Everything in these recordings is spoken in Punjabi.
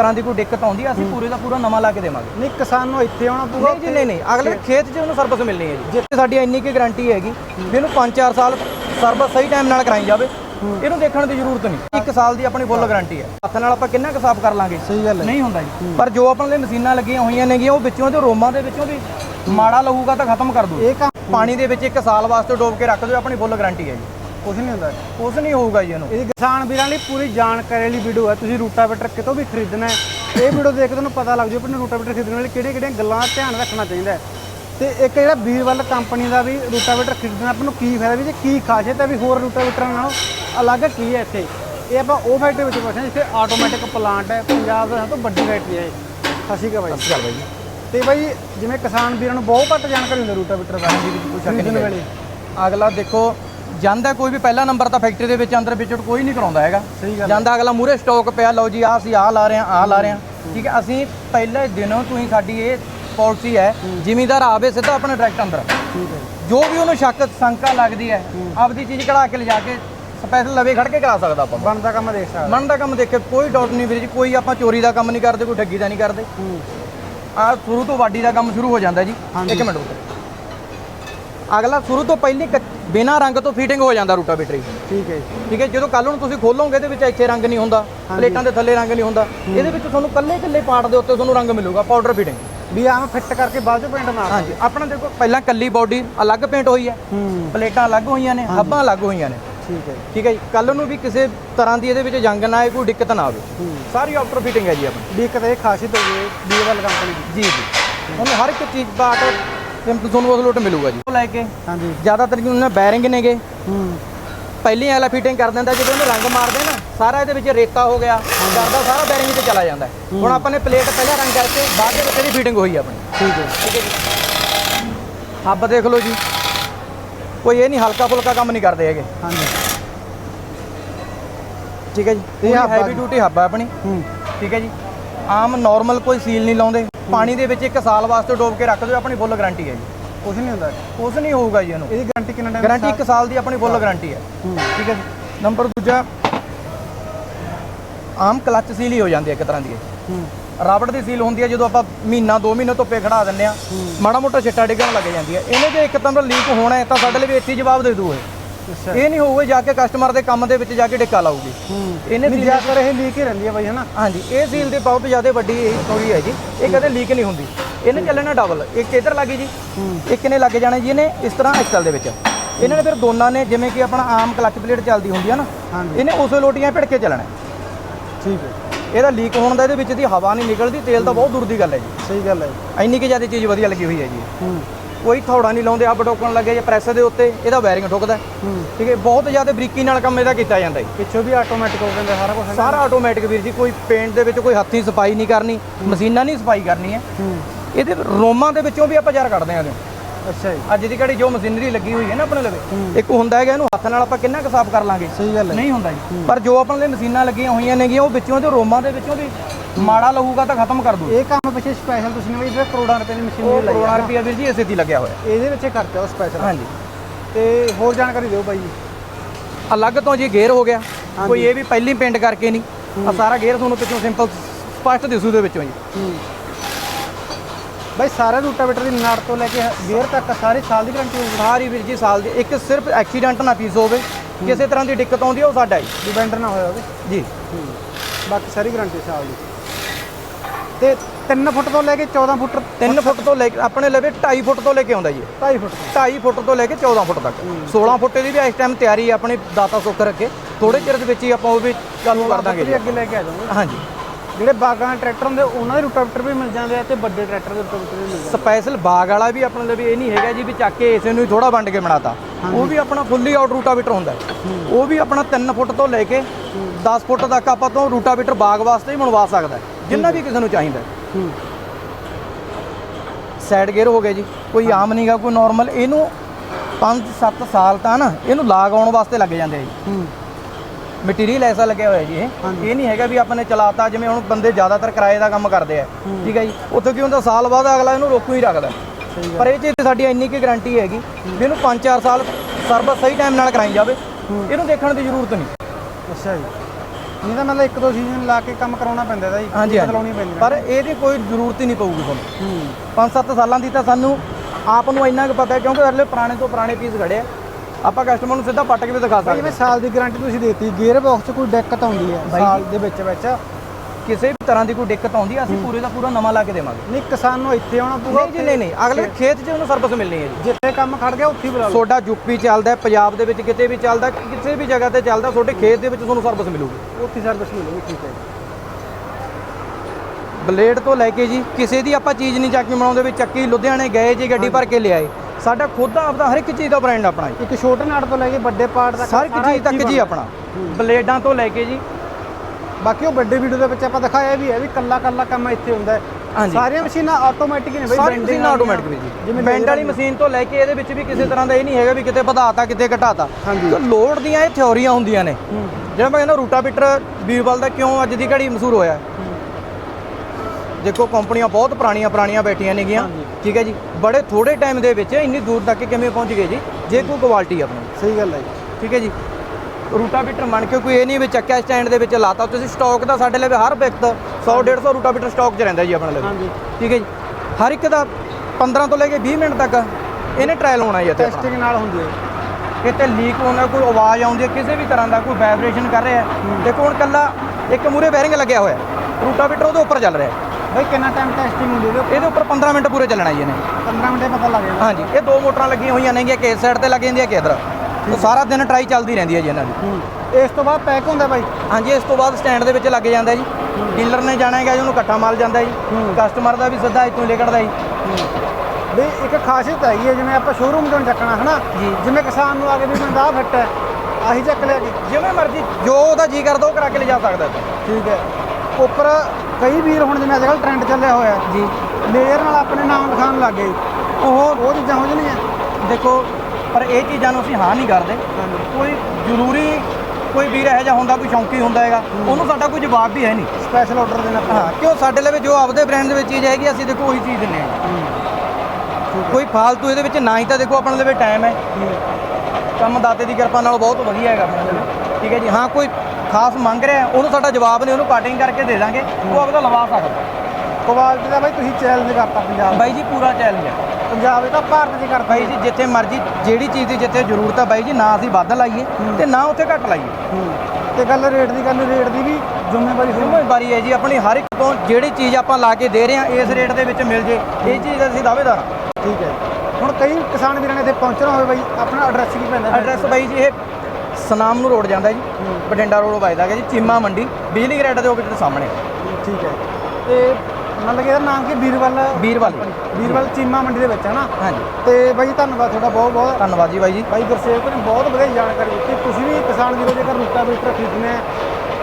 ਤਰ੍ਹਾਂ ਦੀ ਕੋਈ ਦਿੱਕਤ ਆਉਂਦੀ ਆ ਅਸੀਂ ਪੂਰੇ ਦਾ ਪੂਰਾ ਨਵਾਂ ਲਾ ਕੇ ਦੇਵਾਂਗੇ। ਨਹੀਂ ਕਿਸਾਨ ਨੂੰ ਇੱਥੇ ਆਉਣਾ ਪਊਗਾ ਨਹੀਂ ਜੀ ਨਹੀਂ ਨਹੀਂ ਅਗਲੇ ਖੇਤ 'ਚ ਉਹਨੂੰ ਸਰਵਿਸ ਮਿਲਣੀ ਹੈ ਜੀ। ਜਿੱਥੇ ਸਾਡੀ ਇੰਨੀ ਕੀ ਗਾਰੰਟੀ ਹੈਗੀ ਵੀ ਇਹਨੂੰ 5-4 ਸਾਲ ਸਰਵਿਸ ਸਹੀ ਟਾਈਮ ਨਾਲ ਕਰਾਈ ਜਾਵੇ ਇਹਨੂੰ ਦੇਖਣ ਦੀ ਜ਼ਰੂਰਤ ਨਹੀਂ। ਇੱਕ ਸਾਲ ਦੀ ਆਪਣੀ ਫੁੱਲ ਗਾਰੰਟੀ ਹੈ। ਹੱਥ ਨਾਲ ਆਪਾਂ ਕਿੰਨਾ ਕੁ ਸਾਫ਼ ਕਰ ਲਾਂਗੇ? ਸਹੀ ਗੱਲ ਹੈ। ਨਹੀਂ ਹੁੰਦਾ ਜੀ। ਪਰ ਜੋ ਆਪਣੇ ਲਈ ਮਸ਼ੀਨਾਂ ਲੱਗੀਆਂ ਹੋਈਆਂ ਨੇਗੀਆਂ ਉਹ ਵਿੱਚੋਂ ਤੇ ਰੋਮਾਂ ਦੇ ਵਿੱਚੋਂ ਵੀ ਮਾੜਾ ਲਹੂਗਾ ਤਾਂ ਖਤਮ ਕਰ ਦੂ। ਇਹ ਕੰਮ ਪਾਣੀ ਦੇ ਵਿੱਚ ਇੱਕ ਸਾਲ ਵਾਸਤੇ ਡੋਬ ਕੇ ਰੱਖ ਦਿਓ ਆਪਣੀ ਫੁੱਲ ਗਾਰੰਟੀ ਹੈ ਜੀ। ਕੁਝ ਨਹੀਂ ਹੁੰਦਾ। ਕੁਛ ਨਹੀਂ ਹੋਊਗਾ ਜੀ ਇਹਨੂੰ। ਇਹਦੀ ਕਿਸਾਨ ਵੀਰਾਂ ਲਈ ਪੂਰੀ ਜਾਣਕਾਰੀ ਵਾਲੀ ਵੀਡੀਓ ਹੈ ਤੁਸੀਂ ਰੂਟਾਵੇਟਰ ਕਿਤੋਂ ਵੀ ਖਰੀਦਣਾ ਹੈ ਇਹ ਵੀਡੀਓ ਦੇਖ ਕੇ ਤੁਹਾਨੂੰ ਪਤਾ ਲੱਗ ਜੂ ਆਪਣੇ ਰੂਟਾਵੇਟਰ ਖਰੀਦਣ ਵੇਲੇ ਕਿਹੜੀਆਂ ਕਿਹੜੀਆਂ ਗੱਲਾਂ ਦਾ ਧਿਆਨ ਰੱਖਣਾ ਚਾਹੀਦਾ ਹੈ। ਤੇ ਇੱਕ ਜਿਹੜਾ ਵੀਰਵੱਲ ਕੰਪਨੀ ਦਾ ਵੀ ਰੂਟਾਵੇਟਰ ਖਰੀਦਣਾ ਆਪਾਂ ਨੂੰ ਕੀ ਫਾਇਦਾ ਵੀ ਜੇ ਕੀ ਖਾਸੀਅਤ ਹੈ ਵੀ ਹੋਰ ਰੂਟਾਵੇਟਰਾਂ ਨਾਲੋਂ ਅਲੱਗ ਕੀ ਹੈ ਇੱਥੇ? ਇਹ ਆਪਾਂ ਉਹ ਫੈਕਟਰੀ ਵਿੱਚ ਬੈਠੇ ਜਿੱਥੇ ਆਟੋਮੈਟਿਕ ਪਲਾਂਟ ਹੈ ਪੰਜਾਬ ਦਾ ਸਭ ਤੋਂ ਵੱਡੀ ਫੈਕਟਰੀ ਹੈ ਇਹ। ਸ਼੍ਰੀ ਅਕਾਲ ਬਾਈ। ਚੱਲ ਬਾਈ ਜੀ। ਤੇ ਬਾਈ ਜਿਵੇਂ ਕਿਸਾਨ ਵੀਰਾਂ ਨੂੰ ਬਹੁਤ ਘੱਟ ਜਾਣਕਾਰੀ ਹੁੰਦੀ ਰੂਟਾਵੇਟਰ ਬਾਰੇ। ਕੋਈ ਸ਼ੱਕ ਖਰੀਦਣ ਨਹੀਂ ਵੇਲੇ। ਅਗਲਾ ਦੇਖੋ ਜਾਂਦਾ ਕੋਈ ਵੀ ਪਹਿਲਾ ਨੰਬਰ ਤਾਂ ਫੈਕਟਰੀ ਦੇ ਵਿੱਚ ਅੰਦਰ ਵਿਚਟ ਕੋਈ ਨਹੀਂ ਕਰਾਉਂਦਾ ਹੈਗਾ। ਸਹੀ ਗੱਲ ਜਾਂਦਾ ਅਗਲਾ ਮੂਰੇ ਸਟਾਕ ਪਿਆ ਲਓ ਜੀ ਆਹ ਅਸੀਂ ਆਹ ਲਾ ਰਹੇ ਹਾਂ ਆਹ ਲਾ ਰਹੇ ਹਾਂ। ਠੀਕ ਹੈ ਅਸੀਂ ਪਹਿਲੇ ਦਿਨੋਂ ਤੋਂ ਹੀ ਸਾਡੀ ਇਹ ਪਾਲਿਸੀ ਹੈ ਜ਼ਿਮੀਦਾਰ ਆਵੇ ਸਿੱਧਾ ਆਪਣੇ ਡਾਇਰੈਕਟ ਅੰਦਰ। ਠੀਕ ਹੈ ਜੋ। ਵੀ ਉਹਨੂੰ ਸ਼ੱਕ ਸ਼ੰਕਾ ਲੱਗਦੀ ਹੈ ਆਪਦੀ ਚੀਜ਼ ਕਢਾ ਕੇ ਲਿਜਾ ਕੇ ਸਪੈਸ਼ਲ ਲਵੇ ਖੜ ਕੇ ਕਰਾ ਸਕਦਾ ਆਪਾਂ। ਬਣਦਾ ਕੰਮ ਦੇਖ ਸਕਦਾ। ਮਨ ਦਾ ਕੰਮ ਦੇਖੇ ਕੋਈ ਡਾਊਟ ਨਹੀਂ ਵੀਰ ਜੀ ਕੋਈ ਆਪਾਂ ਚੋਰੀ ਦਾ ਕੰਮ ਨਹੀਂ ਕਰਦੇ ਕੋਈ ਠੱਗੀ ਦਾ ਨਹੀਂ ਕਰਦੇ। ਆ ਸ਼ੁਰੂ ਤੋਂ ਵਾਡੀ ਦਾ ਕੰਮ ਸ਼ੁਰੂ ਹੋ ਜਾਂਦਾ ਜੀ। ਇੱਕ ਮਿੰਟ ਅਗਲਾ ਸ਼ੁਰੂ ਤੋਂ ਪਹਿਲੀ ਬਿਨਾ ਰੰਗ ਤੋਂ ਫਿਟਿੰਗ ਹੋ ਜਾਂਦਾ ਰੂਟਾ ਬੈਟਰੀ ਠੀਕ ਹੈ ਜੀ। ਠੀਕ ਹੈ ਜਦੋਂ ਕੱਲ ਨੂੰ ਤੁਸੀਂ ਖੋਲੋਗੇ ਇਹਦੇ ਵਿੱਚ ਇੱਥੇ ਰੰਗ ਨਹੀਂ ਹੁੰਦਾ। ਪਲੇਟਾਂ ਦੇ ਥੱਲੇ ਰੰਗ ਨਹੀਂ ਹੁੰਦਾ। ਇਹਦੇ ਵਿੱਚ ਤੁਹਾਨੂੰ ਕੱਲੇ ਕੱਲੇ ਪਾਰਟ ਦੇ ਉੱਤੇ ਤੁਹਾਨੂੰ ਰੰਗ ਮਿਲੂਗਾ ਪਾਊਡਰ ਫਿਟਿੰਗ ਵੀ ਆਮ ਫਿੱਟ ਕਰਕੇ ਬਾਅਦ ਚ ਪੇਂਟ ਮਾਰ ਹਾਂਜੀ। ਆਪਣਾ ਦੇਖੋ ਪਹਿਲਾਂ ਕੱਲੀ ਬਾਡੀ ਅਲੱਗ ਪੇਂਟ ਹੋਈ ਹੈ। ਹੂੰ। ਪਲੇਟਾਂ ਅਲੱਗ ਹੋਈਆਂ ਨੇ ਹੱਬਾਂ ਅਲੱਗ ਹੋਈਆਂ ਨੇ। ਠੀਕ ਹੈ। ਠੀਕ ਹੈ ਜੀ? ਕੱਲ ਨੂੰ ਵੀ ਕਿਸੇ ਤਰ੍ਹਾਂ ਦੀ ਇਹਦੇ ਵਿੱਚ ਜੰਗ ਨਾ ਆਏ ਕੋਈ ਦਿੱਕਤ ਨਾ ਆਵੇ। ਹੂੰ। ਸਾਰੀ ਆਫਟਰ ਫਿਟਿੰਗ ਹੈ ਜੀ ਆਪਣੀ। ਵੀ ਕਦੇ ਖਾਸੀਅਤ ਹੋ ਗਈ ਬੀਵਲ ਕੰਪਨੀ ਦੀ। ਜੀ ਜੀ। ਤੁਹਾਨੂੰ ਹਰ ਇੱਕ ਚੀਜ਼ ਦਾ ਸਿੰਪਲ ਤੁਹਾਨੂੰ ਉਸ ਲੋਟ ਮਿਲੂਗਾ ਜੀ। ਲੈ ਕੇ। ਹਾਂਜੀ। ਜ਼ਿਆਦਾਤਰ ਕਿ ਉਹਨਾਂ ਬੈਰਿੰਗ ਨੇਗੇ। ਹੂੰ। ਪਹਿਲੀ ਵਾਲਾ ਫਿਟਿੰਗ ਕਰ ਦਿੰਦਾ ਜਦੋਂ ਉਹਨੂੰ ਰੰਗ ਮਾਰਦੇ ਨਾ ਸਾਰਾ ਇਹਦੇ ਵਿੱਚ ਰੇਤਾ ਹੋ ਗਿਆ। ਕਰਦਾ ਸਾਰਾ ਬੈਰਿੰਗ ਤੇ ਚਲਾ ਜਾਂਦਾ। ਹੁਣ ਆਪਾਂ ਨੇ ਪਲੇਟ ਪਹਿਲਾਂ ਰੰਗ ਕਰਕੇ ਬਾਅਦ ਦੇ ਵਿੱਚ ਇਹਦੀ ਫਿਟਿੰਗ ਹੋਈ ਆਪਣੀ। ਠੀਕ ਹੈ। ਠੀਕ ਹੈ ਜੀ। ਹੱਬ ਦੇਖ ਲਓ ਜੀ। ਕੋਈ ਇਹ ਨਹੀਂ ਹਲਕਾ ਫੁਲਕਾ ਕੰਮ ਨਹੀਂ ਕਰਦੇ ਹੈਗੇ। ਹਾਂਜੀ। ਠੀਕ ਹੈ ਜੀ। ਇਹ ਹੈਵੀ। ਡਿਊਟੀ ਹੱਬ ਹੈ ਆਪਣੀ। ਹੂੰ। ਠੀਕ ਹੈ ਜੀ। ਆਮ ਨਾਰਮਲ ਕੋਈ ਸੀਲ ਨਹੀਂ ਲਾਉਂਦੇ। ਪਾਣੀ ਦੇ ਵਿੱਚ ਇੱਕ ਸਾਲ ਵਾਸਤੇ ਡੋਬ ਕੇ ਰੱਖ ਦਿਓ ਆਪਣੀ ਫੁੱਲ ਗਾਰੰਟੀ ਹੈ ਜੀ। ਕੁਝ ਨਹੀਂ ਹੁੰਦਾ। ਕੁਛ ਨਹੀਂ ਹੋਊਗਾ ਜੀ ਇਹਨੂੰ। ਇਹਦੀ ਗਾਰੰਟੀ ਕਿੰਨਾ ਟਾਈਮ ਗਾਰੰਟੀ 1 ਸਾਲ ਦੀ ਆਪਣੀ ਫੁੱਲ ਗਾਰੰਟੀ ਹੈ। ਠੀਕ ਹੈ ਜੀ। ਨੰਬਰ ਦੂਜਾ ਆਮ ਕਲੱਚ ਸੀਲ ਹੀ ਹੋ ਜਾਂਦੀ ਹੈ ਇੱਕ ਤਰ੍ਹਾਂ ਦੀ। ਹੂੰ। ਰਾਬੜ ਦੀ ਸੀਲ ਹੁੰਦੀ ਹੈ ਜਦੋਂ ਆਪਾਂ ਮਹੀਨਾ 2 ਮਹੀਨੇ ਧੁੱਪੇ ਖੜਾ ਦਿੰਦੇ ਆ ਮਾੜਾ ਮੋਟਾ ਛਿੱਟਾ ਡਿੱਗਣ ਲੱਗ ਜਾਂਦੀ ਹੈ। ਇਹਨੇ ਜੇ ਇੱਕ ਤਾਂ ਦਾ ਲੀਕ ਹੋਣਾ ਹੈ ਤਾਂ ਸਾਡੇ ਲਈ ਵੀ ਇੱਥੇ ਜਵਾਬ ਦੇ ਦੂ ਇਹ। ਇਹ ਨਹੀਂ ਹੋਊਗਾ ਜਾ ਕੇ ਕਸਟਮਰ ਦੇ ਕੰਮ ਦੇ ਵਿੱਚ ਜਾ ਕੇ ਡਿੱਕਾ ਲਾਊਗੀ। ਇਹਨੇ ਸੀਲ ਜ਼ਿਆਦਾਤਰ ਇਹ ਲੀਕ ਹੀ ਰਹਿੰਦੀ ਹੈ ਬਾਈ ਹਨਾ? ਹਾਂਜੀ ਇਹ ਸੀਲ ਦੀ ਬਹੁਤ ਜ਼ਿਆਦਾ ਵੱਡੀ ਸਟੋਰੀ ਹੈ ਜੀ। ਇਹ ਕਦੇ ਲੀਕ ਨਹੀਂ ਹੁੰਦੀ। ਇਹਨੇ ਚੱਲਣਾ ਡਬਲ ਇੱਕ ਇੱਧਰ ਲੱਗੀ ਜੀ। ਇੱਕ ਨੇ ਲੱਗ ਜਾਣਾ ਜੀ ਇਹਨੇ ਇਸ ਤਰ੍ਹਾਂ ਐਕਸਲ ਦੇ ਵਿੱਚ। ਇਹਨਾਂ ਨੇ ਫਿਰ ਦੋਨਾਂ ਨੇ ਜਿਵੇਂ ਕਿ ਆਪਣਾ ਆਮ ਕਲੱਚ ਪਲੇਟ ਚੱਲਦੀ ਹੁੰਦੀ ਹੈ ਨਾ ਇਹਨੇ ਉਸੇ ਲੋਟੀਆਂ ਭਿੜ ਕੇ ਚੱਲਣਾ। ਠੀਕ ਹੈ। ਇਹਦਾ ਲੀਕ ਹੋਣ ਦਾ ਇਹਦੇ ਵਿੱਚ ਦੀ ਹਵਾ ਨਹੀਂ ਨਿਕਲਦੀ ਤੇਲ ਤਾਂ ਬਹੁਤ ਦੂਰ ਦੀ ਗੱਲ ਹੈ ਜੀ। ਸਹੀ ਗੱਲ ਹੈ। ਇੰਨੀ ਕਿ ਜ਼ਿਆਦਾ ਚੀਜ਼ ਵਧੀਆ ਲੱਗੀ ਹੋਈ ਹੈ ਜੀ। ਹੂੰ। ਕੋਈ ਥੌੜਾ ਨਹੀਂ ਲਾਉਂਦੇ ਅੱਬ ਟੋਕਣ ਲੱਗੇ ਜਾਂ ਪ੍ਰੈਸ ਦੇ ਉੱਤੇ ਇਹਦਾ ਵਾਇਰਿੰਗ ਠੁਕਦਾ। ਠੀਕ ਹੈ ਬਹੁਤ ਜ਼ਿਆਦਾ ਬਰੀਕੀ ਨਾਲ ਕੰਮ ਇਹਦਾ ਕੀਤਾ ਜਾਂਦਾ ਹੈ। ਪਿੱਛੋਂ ਵੀ ਆਟੋਮੈਟਿਕ ਹੋ ਜਾਂਦਾ ਸਾਰਾ ਕੁਝ ਸਾਰਾ ਆਟੋਮੈਟਿਕ ਵੀਰ ਜੀ ਕੋਈ ਪੇਂਟ ਦੇ ਵਿੱਚ ਕੋਈ ਹੱਥੀਂ ਸਫ਼ਾਈ ਨਹੀਂ ਕਰਨੀ ਮਸ਼ੀਨਾਂ ਨਹੀਂ ਸਫ਼ਾਈ ਕਰਨੀ ਹੈ। ਇਹਦੇ ਰੋਮਾਂ ਦੇ ਵਿੱਚੋਂ ਵੀ ਆਪਾਂ ਜ਼ਾਰ ਕੱਢਦੇ ਇਹਦੇ। ਅੱਛਾ ਜੀ। ਅੱਜ ਦੀ ਘੜੀ ਜੋ ਮਸ਼ੀਨਰੀ ਲੱਗੀ ਹੋਈ ਹੈ ਨਾ ਆਪਣੇ ਲਵੇ। ਇੱਕ ਹੁੰਦਾ ਹੈਗਾ ਇਹਨੂੰ ਹੱਥ ਨਾਲ ਆਪਾਂ ਕਿੰਨਾ ਕੁ ਸਾਫ਼ ਕਰ ਲਾਂਗੇ? ਸਹੀ ਗੱਲ ਹੈ। ਨਹੀਂ ਹੁੰਦਾ ਜੀ। ਪਰ ਜੋ ਆਪਣੇ ਲਈ ਮਸ਼ੀਨਾਂ ਲੱਗੀਆਂ ਹੋਈਆਂ ਨੇਗੀਆਂ ਉਹ ਵਿੱਚੋਂ ਤੇ ਰੋਮਾਂ ਦੇ ਵਿੱਚੋਂ ਵੀ ਮਾੜਾ ਲਹੂਗਾ ਤਾਂ ਖਤਮ ਕਰ ਦੂ ਇਹ ਕੰਮ ਪਿੱਛੇ ਸਪੈਸ਼ਲ ਤੁਸੀਂ ਨੇ ਬਈ ਇਹਦੇ ਕਰੋੜਾਂ ਰੁਪਏ ਦੀ ਮਸ਼ੀਨ ਉਹ ਲਈ ਕਰੋੜਾਂ ਰੁਪਈਆ ਵੀਰ ਜੀ ਇਸੇ ਦੀ ਲੱਗਿਆ ਹੋਇਆ। ਇਹਦੇ ਵਿੱਚ ਖਰਚਾ ਉਹ ਸਪੈਸ਼ਲ ਹਾਂਜੀ। ਤੇ ਹੋਰ ਜਾਣਕਾਰੀ ਦਿਓ ਬਾਈ ਜੀ। ਅਲੱਗ ਤੋਂ ਜੀ ਗੇਅਰ ਹੋ ਗਿਆ। ਕੋਈ ਇਹ ਵੀ ਪਹਿਲੀ ਪੇਂਟ ਕਰਕੇ ਨਹੀਂ। ਆ ਸਾਰਾ ਗੇਅਰ ਤੁਹਾਨੂੰ ਪਿੱਛੋਂ ਸਿੰਪਲ ਸਪਸ਼ਟ ਦਿਸੂ ਦੇ ਵਿੱਚੋਂ ਜੀ। ਬਾਈ ਸਾਰੇ ਰੂਟਾਵੇਟਰ ਦੀ ਨਾੜ ਤੋਂ ਲੈ ਕੇ ਗੇਅਰ ਤੱਕ ਸਾਰੇ ਸਾਲ ਦੀ ਗਾਰੰਟੀ ਹੋਊਗੀ। ਸਾਰੀ ਵੀਰ ਜੀ ਸਾਲ ਦੀ। ਇੱਕ ਸਿਰਫ ਐਕਸੀਡੈਂਟ ਨਾ ਪੀਸ ਹੋਵੇ ਕਿਸੇ ਤਰ੍ਹਾਂ ਦੀ ਦਿੱਕਤ ਆਉਂਦੀ ਹੈ ਉਹ ਸਾਡਾ ਹੀ। ਡਿਪੈਂਡਰ ਨਾ ਹੋਇਆ ਹੋਵੇ ਜੀ। ਬਾਕੀ ਸਾਰੀ ਗਾਰੰਟੀ ਸਾਲ ਦੀ। ਤੇ 3 ਫੁੱਟ ਤੋਂ ਲੈ ਕੇ 14 ਫੁੱਟ 3 ਫੁੱਟ ਤੋਂ ਲੈ ਕੇ ਆਪਣੇ ਲਵੇ 2.5 ਫੁੱਟ ਤੋਂ ਲੈ ਕੇ ਆਉਂਦਾ ਜੀ 2.5 ਫੁੱਟ 2.5 ਫੁੱਟ ਤੋਂ ਲੈ ਕੇ 14 ਫੁੱਟ ਤੱਕ। 16 ਫੁੱਟ ਦੀ ਵੀ ਇਸ ਟਾਈਮ ਤਿਆਰੀ ਆਪਣੀ ਦਾਤਾ ਸੁੱਖ ਰੱਖੇ। ਥੋੜੇ ਚਿਰ ਦੇ ਵਿੱਚ ਹੀ ਆਪਾਂ ਉਹ ਵੀ ਚਾਲੂ ਕਰ ਦਾਂਗੇ। ਅੱਗੇ ਲੈ ਕੇ ਆ ਜਾਵਾਂਗੇ। ਹਾਂਜੀ। ਜਿਹੜੇ ਬਾਗਾਂ ਟਰੈਕਟਰ ਹੁੰਦੇ ਉਹਨਾਂ ਦੇ ਰੂਟਾਵੇਟਰ ਵੀ ਮਿਲ ਜਾਂਦੇ ਆ ਤੇ ਵੱਡੇ ਟਰੈਕਟਰ ਦੇ ਰੂਟਾਵੇਟਰ ਵੀ ਮਿਲ ਜਾਂਦੇ ਸਪੈਸ਼ਲ ਬਾਗ ਵਾਲਾ ਵੀ ਆਪਣੇ ਲਈ ਇਹ ਨਹੀਂ ਹੈਗਾ ਜੀ ਵੀ ਚੱਕ ਕੇ ਇਸੇ ਨੂੰ ਹੀ ਥੋੜਾ ਵੰਡ ਕੇ ਬਣਾਤਾ। ਉਹ ਵੀ ਆਪਣਾ ਫੁੱਲੀ ਆਊਟ ਰੂਟਾਵੀਟਰ ਹੁੰਦਾ। ਉਹ ਵੀ ਆਪਣਾ 3 ਫੁੱਟ ਤੋਂ ਲੈ ਕੇ 10 ਫੁੱਟ ਤੱਕ ਆਪਾਂ ਤੋਂ ਰੂਟਾਵੀਟਰ ਬਾਗ ਵਾਸਤੇ ਹੀ ਬਣਵਾ ਸਕਦਾ ਜਿੰਨਾ ਵੀ ਕਿਸੇ ਨੂੰ ਚਾਹੀਦਾ ਸਾਈਡ ਗੇਅਰ ਹੋ ਗਿਆ ਜੀ। ਕੋਈ ਆਮ ਨਹੀਂਗਾ ਕੋਈ ਨਾਰਮਲ ਇਹਨੂੰ 5-7 ਸਾਲ ਤਾਂ ਨਾ ਇਹਨੂੰ ਲਾਗ ਆਉਣ ਵਾਸਤੇ ਲੱਗ ਜਾਂਦੇ ਆ ਜੀ। ਮਟੀਰੀਅਲ ਐਸਾ ਲੱਗਿਆ ਹੋਇਆ ਜੀ ਇਹ। ਇਹ ਨਹੀਂ ਹੈਗਾ ਵੀ ਆਪਾਂ ਨੇ ਚਲਾਤਾ ਜਿਵੇਂ ਹੁਣ ਬੰਦੇ ਜ਼ਿਆਦਾਤਰ ਕਿਰਾਏ ਦਾ ਕੰਮ ਕਰਦੇ ਆ। ਠੀਕ ਹੈ ਜੀ? ਉੱਥੇ ਕੀ ਹੁੰਦਾ ਸਾਲ ਬਾਅਦ ਅਗਲਾ ਇਹਨੂੰ ਰੋਕੂ ਹੀ ਰੱਖਦਾ। ਪਰ ਇਹ ਚੀਜ਼ ਤੇ ਸਾਡੀ ਇੰਨੀ ਕੀ ਗਾਰੰਟੀ ਹੈਗੀ ਵੀ ਇਹਨੂੰ 5-4 ਸਾਲ ਸਰਵਿਸ ਸਹੀ ਟਾਈਮ ਨਾਲ ਕਰਾਈ ਜਾਵੇ। ਇਹਨੂੰ ਦੇਖਣ ਦੀ ਜ਼ਰੂਰਤ ਨਹੀਂ। ਅੱਛਾ ਜੀ। ਨਹੀਂ ਤਾਂ ਮਤਲਬ ਇੱਕ ਦੋ ਸੀਜ਼ਨ ਲਾ ਕੇ ਕੰਮ ਕਰਾਉਣਾ ਪੈਂਦਾ ਇਹਦਾ ਜੀ। ਬਦਲਾਉਣੀ ਪੈਂਦੀ ਪਰ ਇਹਦੀ ਕੋਈ ਜ਼ਰੂਰਤ ਹੀ ਨਹੀਂ ਪਊਗੀ ਤੁਹਾਨੂੰ। ਹੂੰ। 5-7 ਸਾਲਾਂ ਦੀ ਤਾਂ ਸਾਨੂੰ ਆਪ ਨੂੰ ਇੰਨਾ ਕੁ ਪਤਾ ਕਿਉਂਕਿ ਅਗਲੇ ਪੁਰਾਣੇ ਤੋਂ ਪੁਰਾਣੇ ਪੀਸ ਖੜੇ ਆ। ਆਪਾਂ ਕਸਟਮਰ ਨੂੰ ਸਿੱਧਾ ਪੱਟ ਕੇ ਵੀ ਦਿਖਾ ਸਕਦੇ ਜਿਵੇਂ ਸਾਲ ਦੀ ਗਾਰੰਟੀ ਤੁਸੀਂ ਦੇਤੀ ਗੀਅਰ ਬਾਕਸ 'ਚ ਕੋਈ ਦਿੱਕਤ ਆਉਂਦੀ ਹੈ ਬਾਈ ਸਾਲ। ਦੇ ਵਿੱਚ ਵਿੱਚ। ਕਿਸੇ ਵੀ ਤਰ੍ਹਾਂ ਦੀ ਕੋਈ ਦਿੱਕਤ ਆਉਂਦੀ ਆ ਅਸੀਂ ਪੂਰੇ ਦਾ ਪੂਰਾ ਨਵਾਂ ਲਾ ਕੇ ਦੇਵਾਂਗੇ। ਨਹੀਂ ਕਿਸਾਨ ਨੂੰ ਇੱਥੇ ਆਉਣਾ ਪਊਗਾ ਨਹੀਂ ਜੀ ਨਹੀਂ ਨਹੀਂ ਅਗਲੇ ਖੇਤ 'ਚ ਉਹਨੂੰ ਸਰਵਿਸ ਮਿਲਣੀ ਹੈ ਜੀ। ਜਿੱਥੇ ਕੰਮ ਖੜ ਗਿਆ ਉੱਥੇ ਹੀ ਬੁਲਾ ਲਓ। ਤੁਹਾਡਾ ਯੂਪੀ ਚੱਲਦਾ ਹੈ, ਪੰਜਾਬ ਦੇ ਵਿੱਚ ਕਿਤੇ ਵੀ ਚੱਲਦਾ ਕਿਸੇ ਵੀ ਜਗ੍ਹਾ ਤੇ ਚੱਲਦਾ ਤੁਹਾਡੇ ਖੇਤ ਦੇ ਵਿੱਚ ਤੁਹਾਨੂੰ ਸਰਵਿਸ ਮਿਲੂਗੀ। ਉੱਥੇ ਸਰਵਿਸ ਮਿਲੂਗੀ ਠੀਕ ਹੈ ਬਲੇਡ ਤੋਂ ਲੈ ਕੇ ਜੀ ਕਿਸੇ ਦੀ ਆਪਾਂ ਚੀਜ਼ ਨਹੀਂ ਚੱਕ ਕੇ ਬਣਾਉਂਦੇ ਵੀ ਚੱਕੀ ਲੁਧਿਆਣੇ ਗਏ ਜੀ ਗੱਡੀ ਭਰ ਕੇ ਲਿਆਏ। ਸਾਡਾ ਖੁਦ ਦਾ ਆਪਦਾ ਹਰ ਇੱਕ ਚੀਜ਼ ਦਾ ਬ੍ਰਾਂਡ ਆਪਣਾ ਜੀ। ਇੱਕ ਛੋਟੇ ਨਾੜ ਤੋਂ ਲੈ ਕੇ ਵੱਡੇ ਪਾਰਟ ਤੱਕ ਹਰ ਇੱਕ ਸਾਰਾ ਚੀਜ਼ ਤੱਕ ਇੱਥੇ ਹੀ ਜੀ ਬਣਦਾ। ਆਪਣਾ। ਬਲੇਡਾਂ ਤੋਂ ਲੈ ਕੇ ਜੀ। ਬਾਕੀ ਉਹ ਵੱਡੇ ਵੀਡੀਓ ਦੇ ਵਿੱਚ ਆਪਾਂ ਦਿਖਾਇਆ ਵੀ ਹੈ ਵੀ ਕੱਲਾ ਕੱਲਾ ਕੰਮ ਇੱਥੇ ਹੁੰਦਾ ਹੈ। ਹਾਂਜੀ। ਸਾਰੀਆਂ ਮਸ਼ੀਨਾਂ ਆਟੋਮੈਟਿਕ ਨੇ ਬਈ ਸਾਰੀ bending ਮਸ਼ੀਨਾਂ ਵਾਲੀਆਂ, ਆਟੋਮੈਟਿਕ ਜੀ। ਜਿਵੇਂ ਬੈਂਡ ਵਾਲੀ ਮਸ਼ੀਨ ਤੋਂ ਲੈ ਕੇ ਇਹਦੇ ਵਿੱਚ ਵੀ ਕਿਸੇ ਤਰ੍ਹਾਂ ਦਾ ਇਹ ਨਹੀਂ ਹੈਗਾ ਵੀ ਕਿਤੇ ਵਧਾਤਾ ਕਿਤੇ ਘਟਾਤਾ। ਹਾਂਜੀ। ਤੇ ਲੋਡ ਦੀਆਂ ਇਹ ਥਿਉਰੀਆਂ ਹੁੰਦੀਆਂ ਨੇ। ਹੂੰ। ਜਿਹੜਾ ਮੈਂ ਕਹਿੰਦਾ ਰੂਟਾਵੀਟਰ ਵੀਰਵਾਲ ਦਾ ਕਿਉਂ ਅੱਜ ਦੀ ਘੜੀ ਮਸ਼ਹੂਰ ਹੋਇਆ ਹੈ? ਦੇਖੋ ਕੰਪਨੀਆਂ ਬਹੁਤ ਪੁਰਾਣੀਆਂ ਪੁਰਾਣੀਆਂ ਬੈਠੀਆਂ ਨੇਗੀਆਂ। ਠੀਕ ਹੈ ਜੀ। ਬੜੇ ਥੋੜੇ ਟਾਈਮ ਦੇ ਵਿੱਚ ਇੰਨੀ ਦੂਰ ਤੱਕ ਕਿਵੇਂ ਪਹੁੰਚ ਗਏ ਜੀ? ਜੇ ਕੋਈ ਕੁਆਲਿਟੀ ਆਪਣੀ। ਸਹੀ ਗੱਲ ਹੈ ਜੀ। ਠੀਕ ਹੈ ਜੀ। ਰੂਟਾਵੀਟਰ ਮੰਨ ਕੇ ਕੋਈ ਇਹ ਨਹੀਂ ਵੀ ਚੱਕਿਆ ਸਟੈਂਡ ਦੇ ਵਿੱਚ ਲਾਤਾ ਤੁਸੀਂ ਸਟਾਕ ਦਾ ਸਾਡੇ ਲਈ ਹਰ ਵਕਤ 100 150 ਰੂਟਾਵੀਟਰ ਸਟਾਕ 'ਚ ਰਹਿੰਦਾ ਜੀ ਆਪਣੇ ਲਈ। ਹਾਂਜੀ। ਠੀਕ ਹੈ ਜੀ। ਹਰ ਇੱਕ ਦਾ 15 ਤੋਂ ਲੈ ਕੇ 20 ਮਿੰਟ ਤੱਕ ਇਹਨੇ ਟ੍ਰਾਇਲ ਹੋਣਾ ਜੀ ਇੱਥੇ। ਟੈਸਟਿੰਗ ਨਾਲ ਹੁੰਦੀ ਹੈ। ਕਿਤੇ ਲੀਕ ਹੋਣਾ ਕੋਈ ਆਵਾਜ਼ ਆਉਂਦੀ ਹੈ ਕਿਸੇ ਵੀ ਤਰ੍ਹਾਂ ਦਾ ਕੋਈ ਵਾਈਬ੍ਰੇਸ਼ਨ ਕਰ ਰਿਹਾ ਹੈ। ਦੇਖੋ ਹੁਣ ਕੱਲਾ ਇੱਕ ਮੂਰੇ ਬੈਰਿੰਗ ਲੱਗਿਆ ਹੋਇਆ। ਰੂਟਾਵੀਟਰ ਉਹਦੇ ਉੱਪਰ ਚੱਲ ਰਿਹਾ ਹੈ। ਬਈ ਕਿੰਨਾ ਟਾਈਮ ਟੈਸਟਿੰਗ ਹੁੰਦੀ ਹੈ ਇਹਦੇ ਉੱਪਰ 15 ਮਿੰਟ ਪੂਰੇ ਚੱਲਣਾ ਜੀ ਇਹਨੇ। 15 ਮਿੰਟੇ ਪਤਾ ਲੱਗ ਜਾਂਦਾ। ਹਾਂਜੀ ਇਹ ਦੋ ਮੋਟਰਾਂ ਲੱਗੀਆਂ ਹੋਈਆਂ ਨੇਗੀਆਂ ਕਿਸ ਸਾਈਡ ਤੇ ਲੱਗ ਜਾਂਦੀ ਹੈ ਕਿ ਇੱਧਰ। ਉਹ ਸਾਰਾ ਦਿਨ ਟਰਾਈ ਚੱਲਦੀ ਰਹਿੰਦੀ ਹੈ ਜੀ ਇਹਨਾਂ ਦੀ। ਇਸ ਤੋਂ ਬਾਅਦ ਪੈਕ ਹੁੰਦਾ ਬਾਈ? ਹਾਂਜੀ ਇਸ ਤੋਂ ਬਾਅਦ ਸਟੈਂਡ ਦੇ ਵਿੱਚ ਲੱਗ ਜਾਂਦਾ ਜੀ। ਡੀਲਰ ਨੇ ਜਾਣਾ ਹੈਗਾ ਜੀ ਉਹਨੂੰ ਇਕੱਠਾ ਮਾਲ ਜਾਂਦਾ ਜੀ। ਕਸਟਮਰ ਦਾ ਵੀ ਸਿੱਧਾ ਇੱਥੋਂ ਹੀ ਲਿਕੜਦਾ ਜੀ। ਬਈ ਇੱਕ ਖਾਸੀਅਤ ਹੈ ਜਿਵੇਂ ਆਪਾਂ ਸ਼ੋਰੂਮ ਤੋਂ ਚੱਕਣਾ ਹਨਾ? ਜੀ। ਜਿਵੇਂ ਕਿਸਾਨ ਨੂੰ ਆ ਕੇ ਵੀ ਮੈਨੂੰ ਦਾ ਫਿੱਟ ਹੈ ਆਹੀ ਚੱਕ ਲਿਆ ਜੀ। ਜਿਵੇਂ ਮਰਜ਼ੀ ਜੋ ਉਹਦਾ ਜੀ ਕਰਦਾ ਉਹ ਕਰਾ ਕੇ ਲਿਜਾ ਸਕਦਾ ਹੈ ਠੀਕ ਹੈ। ਉੱਪਰ ਕਈ ਵੀਰ ਹੁਣ ਜਿਵੇਂ ਅੱਜਕੱਲ ਟ੍ਰੈਂਡ ਚੱਲਿਆ ਹੋਇਆ। ਜੀ। ਲੇਅਰ ਨਾਲ ਆਪਣੇ ਨਾਮ ਲਿਖਾਉਣ ਲੱਗ ਗਏ। ਉਹ ਉਹ ਚੀਜ਼ਾਂ ਹੋ ਜਾਣਗੀਆਂ ਦੇਖੋ ਪਰ ਇਹ ਚੀਜ਼ਾਂ ਨੂੰ ਅਸੀਂ ਹਾਂ ਨਹੀਂ ਕਰਦੇ। ਕੋਈ ਜ਼ਰੂਰੀ ਕੋਈ ਵੀਰ ਇਹੋ ਜਿਹਾ ਹੁੰਦਾ ਕੋਈ ਸ਼ੌਂਕੀ ਹੁੰਦਾ ਹੈਗਾ ਉਹਨੂੰ ਸਾਡਾ ਕੋਈ ਜਵਾਬ ਵੀ ਹੈ ਨਹੀਂ। ਸਪੈਸ਼ਲ ਆਰਡਰ ਦੇਣਾ ਹਾਂ ਕਿਉਂ ਸਾਡੇ ਲਈ ਜੋ ਆਪਦੇ ਬ੍ਰਾਂਡ ਦੇ ਵਿੱਚ ਚੀਜ਼ ਹੈਗੀ ਅਸੀਂ ਦੇਖੋ ਉਹੀ ਚੀਜ਼ ਦਿੰਨੇ ਆ ਕੋਈ ਫਾਲਤੂ ਇਹਦੇ ਵਿੱਚ ਨਾ ਹੀ ਤਾਂ ਦੇਖੋ ਆਪਣੇ ਲਈ ਟਾਈਮ ਹੈ। ਕੰਮ ਦਾਤੇ ਦੀ ਕਿਰਪਾ ਨਾਲ ਬਹੁਤ ਵਧੀਆ ਹੈਗਾ ਆਪਣੇ ਲਈ। ਠੀਕ ਹੈ ਜੀ ਹਾਂ ਕੋਈ ਖਾਸ ਮੰਗ ਰਿਹਾ ਉਹਨੂੰ ਸਾਡਾ ਜਵਾਬ ਨਹੀਂ ਉਹਨੂੰ ਕਟਿੰਗ ਕਰਕੇ ਦੇ ਦਾਂਗੇ ਉਹ ਆਪਦਾ ਲਵਾ ਸਕਦਾ। ਕੁਆਲਿਟੀ ਦਾ ਬਾਈ ਤੁਸੀਂ ਚੈਲੰਜ ਕਰਤਾ ਪੰਜਾਬ ਬਾਈ ਜੀ ਪੂਰਾ ਚੈਲੰਜ ਹੈ ਪੰਜਾਬ ਇਹ ਤਾਂ ਭਾਰਤ ਦੀ ਕਰਤਾ ਬਾਈ ਜੀ ਜਿੱਥੇ ਮਰਜ਼ੀ ਜਿਹੜੀ ਚੀਜ਼ ਦੀ ਜਿੱਥੇ ਜ਼ਰੂਰਤ ਹੈ ਬਾਈ ਜੀ ਨਾ ਅਸੀਂ ਵੱਧ ਲਾਈਏ ਤੇ ਨਾ ਉੱਥੇ ਘੱਟ ਲਾਈਏ। ਹੂੰ। ਤੇ ਗੱਲ ਰੇਟ ਦੀ ਗੱਲ ਰੇਟ ਦੀ ਵੀ ਜ਼ਿੰਮੇਵਾਰੀ ਜ਼ਿੰਮੇਵਾਰੀ ਹੈ ਜੀ ਆਪਣੀ ਹਰ ਇੱਕ ਤੋਂ ਜਿਹੜੀ ਚੀਜ਼ ਆਪਾਂ ਲਾ ਕੇ ਦੇ ਰਹੇ ਹਾਂ ਇਸ ਰੇਟ ਦੇ ਵਿੱਚ ਮਿਲ ਜੇ ਇਹ ਚੀਜ਼ ਦਾ ਅਸੀਂ ਦਾਅਵੇਦਾਰ ਹਾਂ। ਠੀਕ ਹੈ। ਹੁਣ ਕਈ ਕਿਸਾਨ ਵੀਰਾਂ ਨੇ ਇੱਥੇ ਪਹੁੰਚਣਾ ਹੋਵੇ ਬਾਈ ਆਪਣਾ ਐਡਰੈਸ ਕੀ ਪੈਂਦਾ ਐਡਰੈਸ ਬਾਈ ਜੀ ਇਹ ਸਨਾਮ ਨੂੰ ਰੋਡ ਜਾਂਦਾ ਜੀ ਬਟਿੰਡਾ ਰੋਡ ਵੱਜਦਾ ਹੈਗਾ ਜੀ ਚੀਮਾ ਮੰਡੀ ਬਿਜਲੀ ਗ੍ਰੈਡ ਦੇ ਆਪੋਜ਼ਿਟ ਦੇ ਸਾਹਮਣੇ। ਠੀਕ ਹੈ। ਤੇ ਮਤਲਬ ਕਿ ਇਹਦਾ ਨਾਮ ਕੀ? ਵੀਰਵਾਲ ਵੀਰਵਾਲ ਵੀਰਵਾਲ ਚੀਮਾ ਮੰਡੀ ਦੇ ਵਿੱਚ ਹੈ ਨਾ ਹਾਂਜੀ। ਤੇ ਬਾਈ ਧੰਨਵਾਦ ਤੁਹਾਡਾ ਬਹੁਤ ਬਹੁਤ। ਧੰਨਵਾਦ ਜੀ ਬਾਈ ਜੀ। ਬਾਈ ਗੁਰਸੇਵਕ ਨੇ ਬਹੁਤ ਵਧੀਆ ਜਾਣਕਾਰੀ ਦਿੱਤੀ। ਤੁਸੀਂ ਵੀ ਕਿਸਾਨ ਵੀਰੋ ਜੇਕਰ ਰੂਟਾਵੀਟਰ ਖਰੀਦਣੇ ਹੈ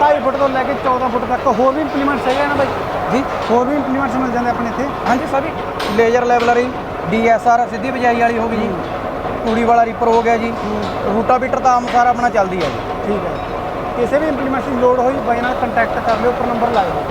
2.5 ਫੁੱਟ ਤੋਂ ਲੈ ਕੇ 14 ਫੁੱਟ ਤੱਕ ਹੋਰ ਵੀ ਇੰਪਲੀਮੈਂਟਸ ਹੈਗੇ ਨਾ ਬਾਈ? ਜੀ। ਹੋਰ ਵੀ ਇੰਪਲੀਮੈਂਟਸ ਮਿਲ ਜਾਂਦੇ ਆਪਣੇ ਇੱਥੇ? ਹਾਂਜੀ ਸਭੀ ਲੇਜ਼ਰ ਲੈਵਲਰੀ ਡੀਐਸਆਰ ਸਿੱਧੀ ਬਜਾਈ ਵਾਲੀ ਹੋ ਗਈ ਜੀ। ਤੂੜੀ ਵਾਲਾ ਰੀਪਰ ਹੋ ਗਿਆ ਜੀ। ਰੂਟਾਵੀਟਰ ਤਾਂ ਆਮ ਸਾਰਾ ਆਪਣਾ ਚੱਲਦੀ ਹੈ ਜੀ। ਠੀਕ ਹੈ। ਕਿਸੇ ਵੀ ਇੰਪਲੀਮੈਂਟਸ ਦੀ ਲੋੜ ਹੋਈ, ਬਾਈ ਨਾਲ ਕੰਟੈਕਟ ਕਰ ਲਿਓ, ਉੱਪਰ ਨੰਬਰ ਲਾ ਦਿਓ।